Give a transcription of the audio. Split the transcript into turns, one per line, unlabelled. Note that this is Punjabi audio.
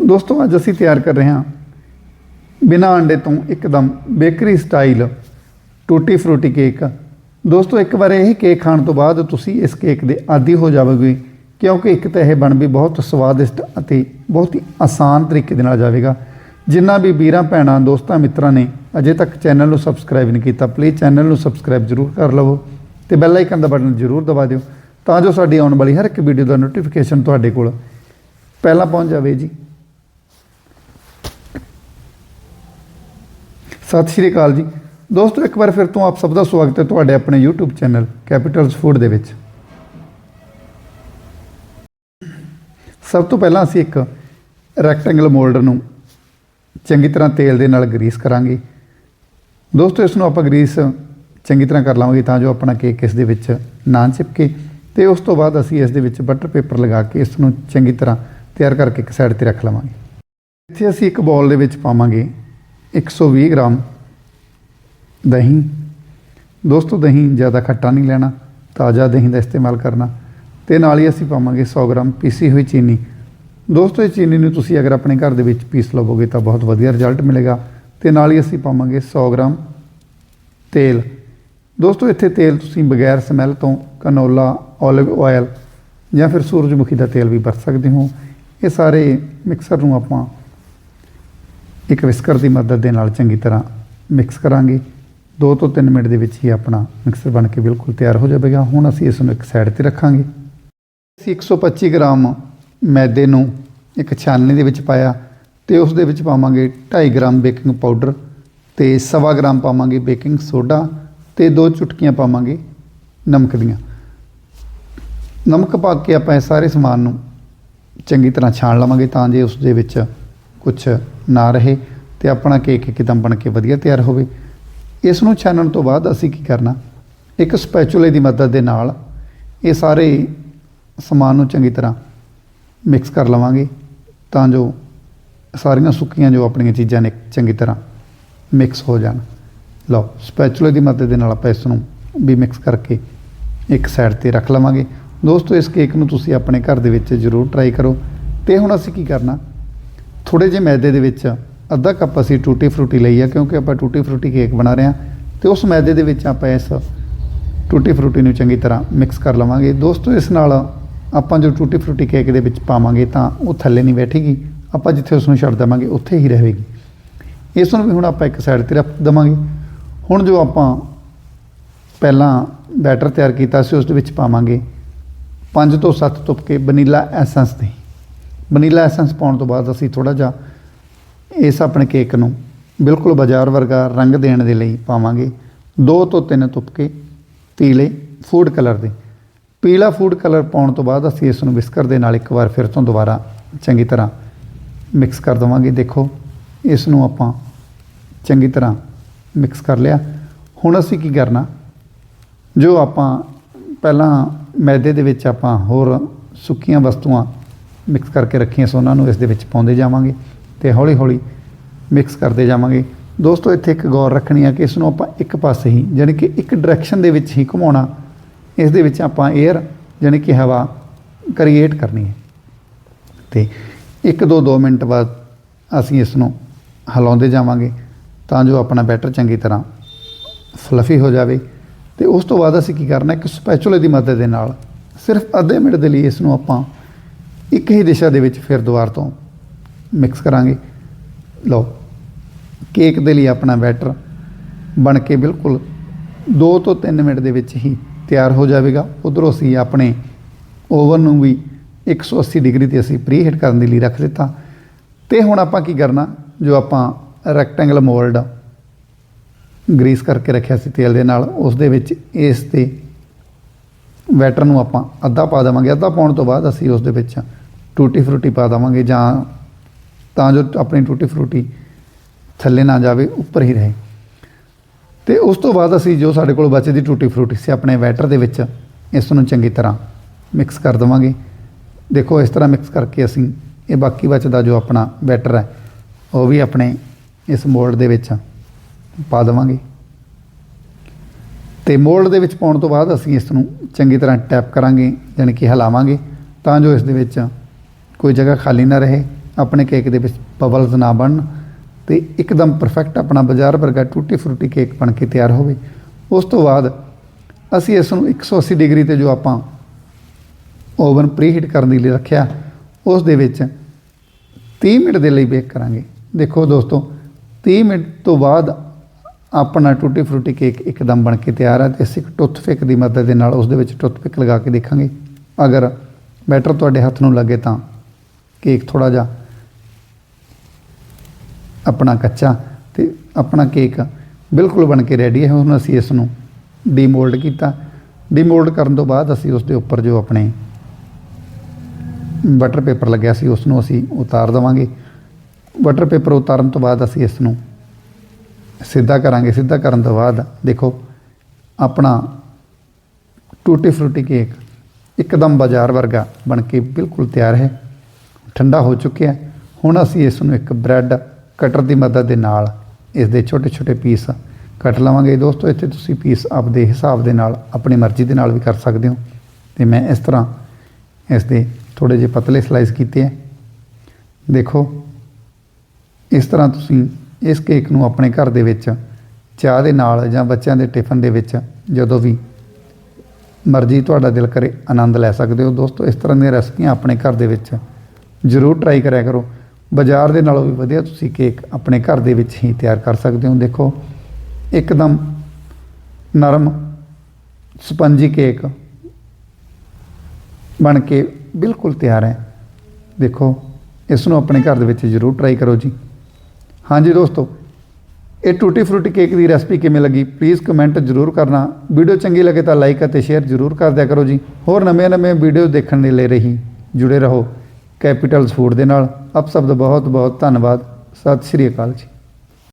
ਦੋਸਤੋ, ਅੱਜ ਅਸੀਂ ਤਿਆਰ ਕਰ ਰਹੇ ਹਾਂ ਬਿਨਾਂ ਅੰਡੇ ਤੋਂ ਇੱਕਦਮ bakery style tutti frutti cake. ਦੋਸਤੋ, ਇੱਕ ਵਾਰ ਇਹ ਕੇਕ ਖਾਣ ਤੋਂ ਬਾਅਦ ਤੁਸੀਂ ਇਸ ਕੇਕ ਦੇ ਆਦੀ ਹੋ ਜਾਵੋਗੇ, ਕਿਉਂਕਿ ਇੱਕ ਤਾਂ ਇਹ ਬਣ ਵੀ ਬਹੁਤ ਸਵਾਦਿਸ਼ਟ ਅਤੇ ਬਹੁਤ ਹੀ ਆਸਾਨ ਤਰੀਕੇ ਦੇ ਨਾਲ ਜਾਵੇਗਾ। ਜਿੰਨਾ ਵੀ ਵੀਰਾਂ, ਭੈਣਾਂ, ਦੋਸਤਾਂ, ਮਿੱਤਰਾਂ ਨੇ ਅਜੇ ਤੱਕ ਚੈਨਲ ਨੂੰ ਸਬਸਕ੍ਰਾਈਬ ਨਹੀਂ ਕੀਤਾ ਪਲੀਜ਼ ਚੈਨਲ ਨੂੰ ਸਬਸਕ੍ਰਾਈਬ ਜ਼ਰੂਰ ਕਰ ਲਵੋ ਤੇ ਬੈਲ ਆਈਕਨ ਦਾ ਬਟਨ ਜ਼ਰੂਰ ਦਬਾ ਦਿਓ ਤਾਂ ਜੋ ਸਾਡੀ ਆਉਣ ਵਾਲੀ ਹਰ ਇੱਕ ਵੀਡੀਓ ਦਾ ਨੋਟੀਫਿਕੇਸ਼ਨ ਤੁਹਾਡੇ ਕੋਲ ਪਹਿਲਾਂ ਪਹੁੰਚ ਜਾਵੇ ਜੀ। ਸਤਿ ਸ਼੍ਰੀ ਅਕਾਲ ਜੀ। ਦੋਸਤੋ, ਇੱਕ ਵਾਰ ਫਿਰ ਤੋਂ ਆਪ ਸਭ ਦਾ ਸਵਾਗਤ ਹੈ ਤੁਹਾਡੇ ਆਪਣੇ YouTube ਚੈਨਲ ਕੈਪੀਟਲਸ ਫੂਡ ਦੇ ਵਿੱਚ। ਸਭ ਤੋਂ ਪਹਿਲਾਂ ਅਸੀਂ ਇੱਕ ਰੈਕਟੈਂਗਲ ਮੋਲਡਰ ਨੂੰ ਚੰਗੀ ਤਰ੍ਹਾਂ ਤੇਲ ਦੇ ਨਾਲ ਗਰੀਸ ਕਰਾਂਗੇ। ਦੋਸਤੋ, ਇਸ ਨੂੰ ਆਪਾਂ ਗਰੀਸ ਚੰਗੀ ਤਰ੍ਹਾਂ ਕਰ ਲਵਾਂਗੇ ਤਾਂ ਜੋ ਆਪਣਾ ਕੇਕ ਇਸ ਦੇ ਵਿੱਚ ਨਾ ਚਿਪਕੇ ਤੇ ਉਸ ਤੋਂ ਬਾਅਦ ਅਸੀਂ ਇਸ ਦੇ ਵਿੱਚ ਬਟਰ ਪੇਪਰ ਲਗਾ ਕੇ ਇਸ ਨੂੰ ਚੰਗੀ ਤਰ੍ਹਾਂ ਤਿਆਰ ਕਰਕੇ ਇੱਕ ਸਾਈਡ ਤੇ ਰੱਖ ਲਵਾਂਗੇ। ਇੱਥੇ ਅਸੀਂ ਇੱਕ ਬਾਉਲ ਦੇ ਵਿੱਚ ਪਾਵਾਂਗੇ 120 ਗ੍ਰਾਮ ਦਹੀਂ। ਦੋਸਤੋ, ਦਹੀਂ ਜ਼ਿਆਦਾ ਖੱਟਾ ਨਹੀਂ ਲੈਣਾ, ਤਾਜ਼ਾ ਦਹੀਂ ਦਾ ਇਸਤੇਮਾਲ ਕਰਨਾ ਤੇ ਨਾਲ ਹੀ ਅਸੀਂ ਪਾਵਾਂਗੇ 100 ਗ੍ਰਾਮ ਪੀਸੀ ਹੋਈ ਚੀਨੀ। ਦੋਸਤੋ, ਇਹ ਚੀਨੀ ਨੂੰ ਤੁਸੀਂ ਅਗਰ ਆਪਣੇ ਘਰ ਦੇ ਵਿੱਚ ਪੀਸ ਲਵੋਗੇ ਤਾਂ ਬਹੁਤ ਵਧੀਆ ਰਿਜ਼ਲਟ ਮਿਲੇਗਾ ਤੇ ਨਾਲ ਹੀ ਅਸੀਂ ਪਾਵਾਂਗੇ 100 ਗ੍ਰਾਮ ਤੇਲ। ਦੋਸਤੋ, ਇੱਥੇ ਤੇਲ ਤੁਸੀਂ ਬਗੈਰ ਸਮੈਲ ਤੋਂ ਕਨੋਲਾ, ਓਲਿਵ ਆਇਲ ਜਾਂ ਫਿਰ ਸੂਰਜਮੁਖੀ ਦਾ ਤੇਲ ਵੀ ਵਰਤ ਸਕਦੇ ਹੋ। ਇਹ ਸਾਰੇ ਮਿਕਸਰ ਨੂੰ ਆਪਾਂ ਇੱਕ ਵਿਸਕਰ ਦੀ ਮਦਦ ਦੇ ਨਾਲ ਚੰਗੀ ਤਰ੍ਹਾਂ ਮਿਕਸ ਕਰਾਂਗੇ। 2 ਤੋਂ 3 ਮਿੰਟ ਦੇ ਵਿੱਚ ਹੀ ਆਪਣਾ ਮਿਕਸਰ ਬਣ ਕੇ ਬਿਲਕੁਲ ਤਿਆਰ ਹੋ ਜਾਵੇਗਾ। ਹੁਣ ਅਸੀਂ ਇਸ ਨੂੰ ਇੱਕ ਸਾਈਡ ਤੇ ਰੱਖਾਂਗੇ। ਅਸੀਂ 125 ਗ੍ਰਾਮ ਮੈਦੇ ਨੂੰ ਇੱਕ ਛਾਨਣੀ ਦੇ ਵਿੱਚ ਪਾਇਆ ਤੇ ਉਸ ਦੇ ਵਿੱਚ ਪਾਵਾਂਗੇ 2.5 ਗ੍ਰਾਮ ਬੇਕਿੰਗ ਪਾਊਡਰ ਤੇ ਸਵਾ ਗ੍ਰਾਮ ਪਾਵਾਂਗੇ ਬੇਕਿੰਗ ਸੋਡਾ ਤੇ ਦੋ ਚੁਟਕੀਆਂ ਪਾਵਾਂਗੇ ਨਮਕ ਦੀਆਂ। ਨਮਕ ਪਾ ਕੇ ਆਪਾਂ ਇਹ ਸਾਰੇ ਸਮਾਨ ਨੂੰ ਚੰਗੀ ਤਰ੍ਹਾਂ ਛਾਣ ਲਵਾਂਗੇ ਤਾਂ ਜੇ ਉਸ ਦੇ ਵਿੱਚ ਕੁਝ ਨਾ ਰਹੇ ਤੇ ਆਪਣਾ ਕੇਕ ਇੱਕਦਮ ਬਣ ਕੇ ਵਧੀਆ ਤਿਆਰ ਹੋਵੇ। ਇਸ ਨੂੰ ਛਾਣਨ ਤੋਂ ਬਾਅਦ ਅਸੀਂ ਕੀ ਕਰਨਾ? ਇੱਕ ਸਪੈਚੂਲੇ ਦੀ ਮਦਦ ਦੇ ਨਾਲ ਇਹ ਸਾਰੇ ਸਮਾਨ ਨੂੰ ਚੰਗੀ ਤਰ੍ਹਾਂ ਮਿਕਸ ਕਰ ਲਵਾਂਗੇ ਤਾਂ ਜੋ ਸਾਰੀਆਂ ਸੁੱਕੀਆਂ ਜੋ ਆਪਣੀਆਂ ਚੀਜ਼ਾਂ ਨੇ ਚੰਗੀ ਤਰ੍ਹਾਂ ਮਿਕਸ ਹੋ ਜਾਣ। ਲਓ ਸਪੈਚੂਲੇ ਦੀ ਮਦਦ ਦੇ ਨਾਲ ਆਪਾਂ ਇਸ ਨੂੰ ਵੀ ਮਿਕਸ ਕਰਕੇ ਇੱਕ ਸਾਈਡ ਤੇ ਰੱਖ ਲਵਾਂਗੇ। ਦੋਸਤੋ, ਇਸ ਕੇਕ ਨੂੰ ਤੁਸੀਂ ਆਪਣੇ ਘਰ ਦੇ ਵਿੱਚ ਜ਼ਰੂਰ ਟਰਾਈ ਕਰੋ। ਤੇ ਹੁਣ ਅਸੀਂ ਕੀ ਕਰਨਾ? ਥੋੜੇ ਜਿਹੇ ਮੈਦੇ ਦੇ ਵਿੱਚ ਅੱਧਾ ਕੱਪ ਅਸੀਂ ਟੂਟੀ ਫਰੂਟੀ ਲਈ ਆ, ਕਿਉਂਕਿ ਆਪਾਂ ਟੂਟੀ ਫਰੂਟੀ ਕੇਕ ਬਣਾ ਰਹੇ ਹਾਂ ਤੇ ਉਸ ਮੈਦੇ ਦੇ ਵਿੱਚ ਆਪਾਂ ਇਸ ਟੂਟੀ ਫਰੂਟੀ ਨੂੰ ਚੰਗੀ ਤਰ੍ਹਾਂ ਮਿਕਸ ਕਰ ਲਵਾਂਗੇ। ਦੋਸਤੋ, ਇਸ ਨਾਲ ਆਪਾਂ ਜੋ ਟੂਟੀ ਫਰੂਟੀ ਕੇਕ ਦੇ ਵਿੱਚ ਪਾਵਾਂਗੇ ਤਾਂ ਉਹ ਥੱਲੇ ਨਹੀਂ ਬੈਠੇਗੀ, ਆਪਾਂ ਜਿੱਥੇ ਉਸ ਨੂੰ ਛੱਡ ਦੇਵਾਂਗੇ, ਉੱਥੇ ਹੀ ਰਹੇਗੀ। ਇਸ ਨੂੰ ਵੀ ਹੁਣ ਆਪਾਂ ਇੱਕ ਸਾਈਡ ਤੇ ਰੱਖ ਦੇਵਾਂਗੇ। ਹੁਣ ਜੋ ਆਪਾਂ ਪਹਿਲਾਂ ਬੈਟਰ ਤਿਆਰ ਕੀਤਾ ਸੀ, ਉਸ ਦੇ ਵਿੱਚ ਪਾਵਾਂਗੇ 5 ਤੋਂ 7 ਤੁਪਕੇ ਵਨੀਲਾ ਐਸੈਂਸ ਦੇ। ਵਨੀਲਾ ਐਸੈਂਸ ਪਾਉਣ ਤੋਂ ਬਾਅਦ ਅਸੀਂ ਥੋੜਾ ਜਿਹਾ ਇਸ ਆਪਣੇ ਕੇਕ ਨੂੰ ਬਿਲਕੁਲ ਬਾਜ਼ਾਰ ਵਰਗਾ ਰੰਗ ਦੇਣ ਦੇ ਲਈ ਪਾਵਾਂਗੇ। ਦੋ ਤੋਂ 3 ਤੁਪਕੇ ਪੀਲੇ ਫੂਡ ਕਲਰ ਦੇ। ਪੀਲਾ ਫੂਡ ਕਲਰ ਪਾਉਣ ਤੋਂ ਬਾਅਦ ਅਸੀਂ ਇਸ ਨੂੰ ਵਿਸਕਰ ਦੇ ਨਾਲ ਇੱਕ ਵਾਰ ਫਿਰ ਤੋਂ ਦੁਬਾਰਾ ਚੰਗੀ ਤਰ੍ਹਾਂ ਮਿਕਸ ਕਰ ਦਵਾਂਗੇ। ਦੇਖੋ, ਇਸ ਨੂੰ ਆਪਾਂ ਚੰਗੀ ਤਰ੍ਹਾਂ ਮਿਕਸ ਕਰ ਲਿਆ। ਹੁਣ ਅਸੀਂ ਕੀ ਕਰਨਾ? ਜੋ ਆਪਾਂ ਪਹਿਲਾਂ ਮੈਦੇ ਦੇ ਵਿੱਚ ਆਪਾਂ ਹੋਰ ਸੁੱਕੀਆਂ ਵਸਤੂਆਂ ਮਿਕਸ ਕਰਕੇ ਰੱਖੀਆਂ ਸੋ ਉਹਨਾਂ ਨੂੰ ਇਸ ਦੇ ਵਿੱਚ ਪਾਉਂਦੇ ਜਾਵਾਂਗੇ ਤੇ ਹੌਲੀ ਹੌਲੀ ਮਿਕਸ ਕਰਦੇ ਜਾਵਾਂਗੇ। ਦੋਸਤੋ, ਇੱਥੇ ਇੱਕ ਗੌਰ ਰੱਖਣੀ ਆ ਕਿ ਇਸ ਨੂੰ ਆਪਾਂ ਇੱਕ ਪਾਸੇ ਹੀ ਯਾਨੀ ਕਿ ਇੱਕ ਡਾਇਰੈਕਸ਼ਨ ਦੇ ਵਿੱਚ ਹੀ ਘੁਮਾਉਣਾ, ਇਸ ਦੇ ਵਿੱਚ ਆਪਾਂ 에ਅਰ ਯਾਨੀ ਕਿ ਹਵਾ ਕ੍ਰੀਏਟ ਕਰਨੀ ਹੈ। ਤੇ ਇੱਕ ਦੋ ਦੋ ਮਿੰਟ ਬਾਅਦ ਅਸੀਂ ਇਸ ਨੂੰ ਹਿਲਾਉਂਦੇ ਜਾਵਾਂਗੇ ਤਾਂ ਜੋ ਆਪਣਾ ਬੈਟਰ ਚੰਗੀ ਤਰ੍ਹਾਂ ਫਲਫੀ ਹੋ ਜਾਵੇ। ਤੇ ਉਸ ਤੋਂ ਬਾਅਦ ਅਸੀਂ ਕੀ ਕਰਨਾ, ਇੱਕ ਸਪੈਚੂਲੇ ਦੀ ਮਦਦ ਦੇ ਨਾਲ ਸਿਰਫ ਅੱਧੇ ਮਿੰਟ ਦੇ ਲਈ ਇਸ ਨੂੰ ਆਪਾਂ ਇੱਕ ਹੀ ਦਿਸ਼ਾ ਦੇ ਵਿੱਚ ਫਿਰ ਦੁਬਾਰ ਤੋਂ ਮਿਕਸ ਕਰਾਂਗੇ। ਲਓ ਕੇਕ ਦੇ ਲਈ ਆਪਣਾ ਬੈਟਰ ਬਣ ਕੇ ਬਿਲਕੁਲ 2 ਤੋਂ 3 ਮਿੰਟ ਦੇ ਵਿੱਚ ਹੀ ਤਿਆਰ ਹੋ ਜਾਵੇਗਾ। ਉਧਰੋਂ ਅਸੀਂ ਆਪਣੇ ਓਵਨ ਨੂੰ ਵੀ 180 ਡਿਗਰੀ ਤੇ ਅਸੀਂ ਪ੍ਰੀ ਹੀਟ ਕਰਨ ਦੇ ਲਈ ਰੱਖ ਦਿੱਤਾ। ਤੇ ਹੁਣ ਆਪਾਂ ਕੀ ਕਰਨਾ, ਜੋ ਆਪਾਂ ਰੈਕਟੈਂਗਲ ਮੋਲਡ ਗਰੀਸ ਕਰਕੇ ਰੱਖਿਆ ਸੀ ਤੇਲ ਦੇ ਨਾਲ, ਉਸ ਦੇ ਵਿੱਚ ਇਸ ਤੇ ਵੈਟਰ ਨੂੰ ਆਪਾਂ ਅੱਧਾ ਪਾ ਦੇਵਾਂਗੇ। ਅੱਧਾ ਪਾਉਣ ਤੋਂ ਬਾਅਦ ਅਸੀਂ ਉਸ ਦੇ ਵਿੱਚ ਟੂਟੀ ਫਰੂਟੀ ਪਾ ਦੇਵਾਂਗੇ ਜਾਂ ਤਾਂ ਜੋ ਆਪਣੀ ਟੂਟੀ ਫਰੂਟੀ ਥੱਲੇ ਨਾ ਜਾਵੇ, ਉੱਪਰ ਹੀ ਰਹੇ। ਤੇ ਉਸ ਤੋਂ ਬਾਅਦ ਅਸੀਂ ਜੋ ਸਾਡੇ ਕੋਲ ਬਚਦੀ ਟੂਟੀ ਫਰੂਟੀ ਸੀ ਆਪਣੇ ਵੈਟਰ ਦੇ ਵਿੱਚ, ਇਸ ਨੂੰ ਚੰਗੀ ਤਰ੍ਹਾਂ ਮਿਕਸ ਕਰ ਦੇਵਾਂਗੇ। ਦੇਖੋ, ਇਸ ਤਰ੍ਹਾਂ ਮਿਕਸ ਕਰਕੇ ਅਸੀਂ ਇਹ ਬਾਕੀ ਬਚਦਾ ਜੋ ਆਪਣਾ ਬੈਟਰ ਹੈ, ਉਹ ਵੀ ਆਪਣੇ ਇਸ ਮੋਲਡ ਦੇ ਵਿੱਚ ਪਾ ਦੇਵਾਂਗੇ। ਤੇ ਮੋਲਡ ਦੇ ਵਿੱਚ ਪਾਉਣ ਤੋਂ ਬਾਅਦ ਅਸੀਂ ਇਸ ਨੂੰ ਚੰਗੀ ਤਰ੍ਹਾਂ ਟੈਪ ਕਰਾਂਗੇ ਯਾਨੀ ਕਿ ਹਿਲਾਵਾਂਗੇ, ਤਾਂ ਜੋ ਇਸ ਦੇ ਵਿੱਚ ਕੋਈ ਜਗ੍ਹਾ ਖਾਲੀ ਨਾ ਰਹੇ, ਆਪਣੇ ਕੇਕ ਦੇ ਵਿੱਚ ਬਬਲਸ ਨਾ ਬਣਨ ਤੇ ਇੱਕਦਮ ਪਰਫੈਕਟ ਆਪਣਾ ਬਾਜ਼ਾਰ ਵਰਗਾ ਟੂਟੀ ਫਰੂਟੀ ਕੇਕ ਬਣ ਕੇ ਤਿਆਰ ਹੋਵੇ। ਉਸ ਤੋਂ ਬਾਅਦ ਅਸੀਂ ਇਸ ਨੂੰ 180 ਡਿਗਰੀ ਤੇ ਜੋ ਆਪਾਂ ਓਵਨ ਪ੍ਰੀਹੀਟ ਕਰਨ ਦੇ ਲਈ ਰੱਖਿਆ, ਉਸ ਦੇ ਵਿੱਚ 30 ਮਿੰਟ ਦੇ ਲਈ ਬੇਕ ਕਰਾਂਗੇ। ਦੇਖੋ ਦੋਸਤੋ 30 ਮਿੰਟ ਤੋਂ ਬਾਅਦ ਆਪਣਾ ਟੂਟੀ ਫਰੂਟੀ ਕੇਕ ਇੱਕਦਮ ਬਣ ਕੇ ਤਿਆਰ ਹੈ ਤੇ ਅਸੀਂ ਇੱਕ ਟੁੱਥਪਿਕ ਦੀ ਮਦਦ ਦੇ ਨਾਲ ਉਸ ਦੇ ਵਿੱਚ ਟੁੱਥਪਿਕ ਲਗਾ ਕੇ ਦੇਖਾਂਗੇ। ਅਗਰ ਬੈਟਰ ਤੁਹਾਡੇ ਹੱਥ ਨੂੰ ਲੱਗੇ ਤਾਂ ਕੇਕ ਥੋੜਾ ਜਿਹਾ, ਆਪਣਾ ਕੱਚਾ ਤੇ ਆਪਣਾ ਕੇਕ ਬਿਲਕੁਲ ਬਣ ਕੇ ਰੈਡੀ ਹੈ। ਹੁਣ ਅਸੀਂ ਇਸ ਨੂੰ ਡੀਮੋਲਡ ਕੀਤਾ। ਡੀਮੋਲਡ ਕਰਨ ਤੋਂ ਬਾਅਦ ਅਸੀਂ ਉਸ ਦੇ ਉੱਪਰ ਜੋ ਆਪਣੇ ਬਟਰ ਪੇਪਰ ਲੱਗਿਆ ਸੀ ਉਸ ਨੂੰ ਅਸੀਂ ਉਤਾਰ ਦੇਵਾਂਗੇ। ਬਟਰ ਪੇਪਰ ਉਤਾਰਨ ਤੋਂ ਬਾਅਦ ਅਸੀਂ ਇਸ ਨੂੰ ਸਿੱਧਾ ਕਰਾਂਗੇ। ਸਿੱਧਾ ਕਰਨ ਤੋਂ ਬਾਅਦ ਦੇਖੋ, ਆਪਣਾ ਟੂਟੀ ਫਰੂਟੀ ਕੇਕ ਇੱਕਦਮ ਬਾਜ਼ਾਰ ਵਰਗਾ ਬਣ ਕੇ ਬਿਲਕੁਲ ਤਿਆਰ ਹੈ। ਠੰਡਾ ਹੋ ਚੁੱਕਿਆ ਹੁਣ ਅਸੀਂ ਇਸ ਨੂੰ ਇੱਕ ਬ੍ਰੈਡ ਕਟਰ ਦੀ ਮਦਦ ਦੇ ਨਾਲ ਇਸ ਦੇ ਛੋਟੇ ਛੋਟੇ ਪੀਸ ਕੱਟ ਲਵਾਂਗੇ। ਦੋਸਤੋ, ਇੱਥੇ ਤੁਸੀਂ ਪੀਸ ਆਪਦੇ ਹਿਸਾਬ ਦੇ ਨਾਲ, ਆਪਣੀ ਮਰਜ਼ੀ ਦੇ ਨਾਲ ਵੀ ਕਰ ਸਕਦੇ ਹੋ। ਤੇ ਮੈਂ ਇਸ ਤਰ੍ਹਾਂ ਇਸ ਦੇ ਥੋੜੇ ਜਿਹੇ ਪਤਲੇ ਸਲਾਈਸ ਕੀਤੇ ਹੈ ਦੇਖੋ, ਇਸ ਤਰ੍ਹਾਂ ਤੁਸੀਂ ਇਸ ਕੇਕ ਨੂੰ ਆਪਣੇ ਘਰ ਦੇ ਵਿੱਚ, ਚਾਹ ਦੇ ਨਾਲ ਜਾਂ ਬੱਚਿਆਂ ਦੇ ਟਿਫਨ ਦੇ ਵਿੱਚ ਜਦੋਂ ਵੀ ਮਰਜ਼ੀ ਤੁਹਾਡਾ ਦਿਲ ਕਰੇ, ਆਨੰਦ ਲੈ ਸਕਦੇ ਹੋ। ਦੋਸਤੋ, ਇਸ ਤਰ੍ਹਾਂ ਦੀਆਂ ਰੈਸਪੀਆਂ ਆਪਣੇ ਘਰ ਦੇ ਵਿੱਚ ਜ਼ਰੂਰ ਟਰਾਈ ਕਰਿਆ ਕਰੋ। ਬਾਜ਼ਾਰ ਦੇ ਨਾਲੋਂ ਵੀ ਵਧੀਆ ਤੁਸੀਂ ਕੇਕ ਆਪਣੇ ਘਰ ਦੇ ਵਿੱਚ ਹੀ ਤਿਆਰ ਕਰ ਸਕਦੇ ਹੋ। ਦੇਖੋ, ਇੱਕਦਮ ਨਰਮ ਸਪੰਜੀ ਕੇਕ ਬਣ ਕੇ ਬਿਲਕੁਲ ਤਿਆਰ ਹੈ। ਦੇਖੋ ਇਸ ਨੂੰ ਆਪਣੇ ਘਰ ਦੇ ਵਿੱਚ ਜ਼ਰੂਰ ਟਰਾਈ ਕਰੋ ਜੀ। ਹਾਂਜੀ ਦੋਸਤੋ, ਇਹ ਟੂਟੀ ਫਰੂਟੀ ਕੇਕ ਦੀ ਰੈਸਪੀ ਕਿਵੇਂ ਲੱਗੀ? ਪਲੀਜ਼ ਕਮੈਂਟ ਜ਼ਰੂਰ ਕਰਨਾ। ਵੀਡੀਓ ਚੰਗੀ ਲੱਗੇ ਤਾਂ ਲਾਈਕ ਅਤੇ ਸ਼ੇਅਰ ਜ਼ਰੂਰ ਕਰ ਦਿਆ ਕਰੋ ਜੀ। ਹੋਰ ਨਵੇਂ-ਨਵੇਂ ਵੀਡੀਓ ਦੇਖਣ ਦੇ ਲਈ ਰਹੀ, ਜੁੜੇ ਰਹੋ। ਕੈਪੀਟਲਸ ਫੂਡ ਦੇ ਨਾਲ ਆਪ ਸਭ ਦਾ ਬਹੁਤ ਬਹੁਤ ਧੰਨਵਾਦ। ਸਤਿ ਸ਼੍ਰੀ ਅਕਾਲ ਜੀ।